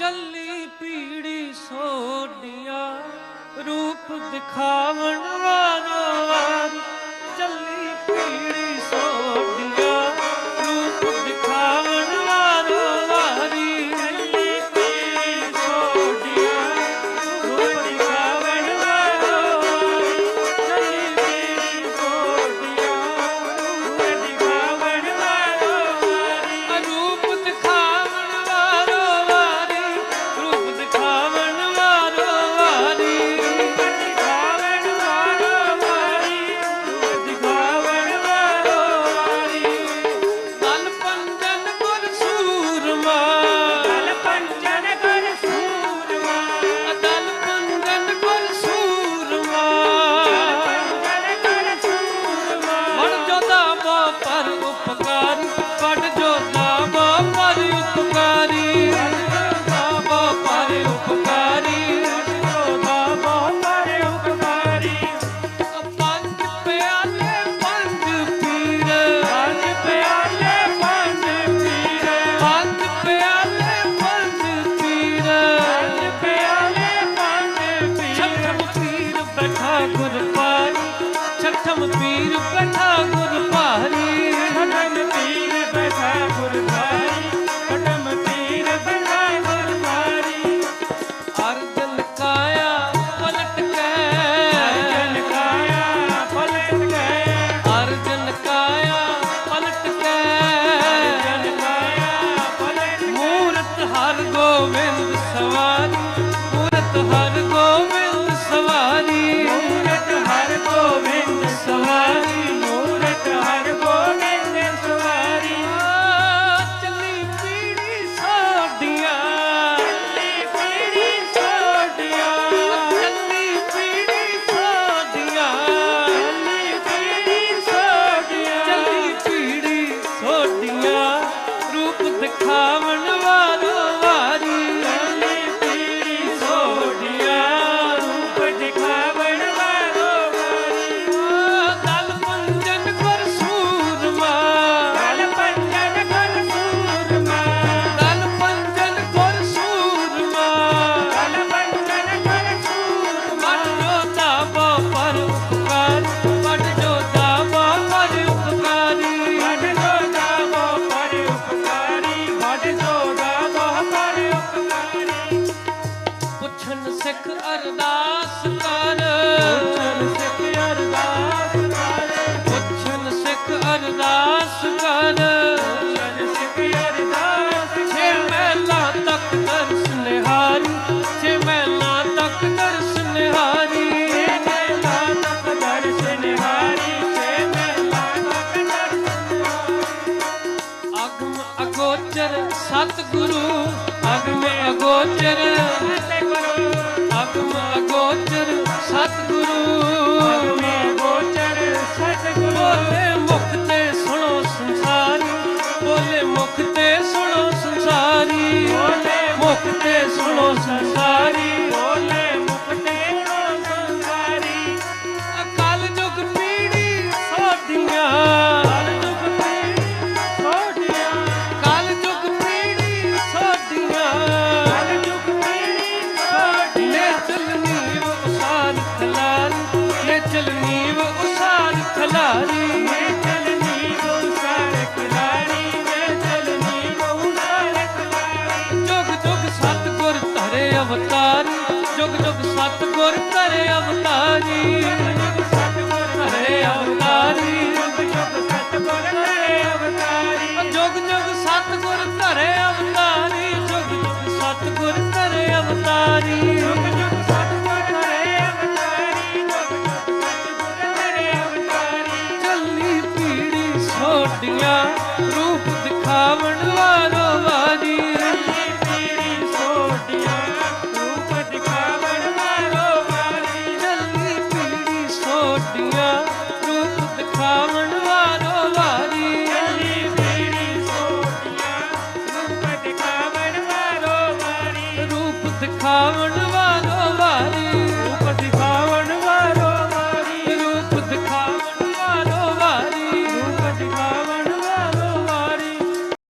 ਚੱਲੀ ਪੀੜੀ ਸੋਡੀਆਂ ਰੂਪ ਦਿਖਾਵਣ ਅਰਦਾਸ ਕਰ। ਪੁੱਛਨ ਸਿੱਖ ਅਰਦਾਸ ਕਰ। ਪੁੱਛਨ ਸਿੱਖ ਅਰਦਾਸ ਕਰ। ਪੁੱਛਨ ਸਿੱਖ ਅਰਦਾਸ ਛੇ ਮਹਿਲਾ ਤੱਕ ਦਰਸ ਨਿਹਾਰੀ ਛੇ ਮਹਿਲਾ ਤੱਕ ਦਰਸ ਨਿਹਾਰੀ ਛੇ ਮਹਿਲਾ ਤੱਕ ਦਰਸ ਨਿਹਾਰੀ ਛੇ ਮਹਿਲਾ ਤੱਕ ਦਰਸ ਨਿਹਾਰੀ ਅਗਮ ਅਗੋਚਰ ਸਤਿਗੁਰੂ। ਅਗਮ ਅਗੋਚਰ। ਸਤਿਗੁਰੂ। ਗੋਚਰ ਸਤਿਗੁਰੂ। ਚਲ ਨੀਵ ਉਸਾਰ ਖਲਾਰੀ ਮੈਂ ਚਲ ਨੀਵ ਉਸਾਰ ਖਲਾਰੀ ਮੈਂ ਚਲ ਨੀਵ ਉਸਾਰ ਖਲਾਰੀ ਜੁਗ ਜੁਗ ਸਤਗੁਰ ਧਰੇ ਅਵਤਾਰ ਜੁਗ ਜੁਗ ਸਤਗੁਰ ਧਰੇ ਅਵਤਾਰੀ ਜੁਗ ਸਤਗੁਰ ਧਰੇ ਅਵਤਾਰੀ ਜੁਗ ਜੁਗ ਸਤਗੁਰ ਧਰੇ ਅਵਤਾਰੀ ਜੁਗ ਜੁਗ ਸਤਗੁਰ ਧਰੇ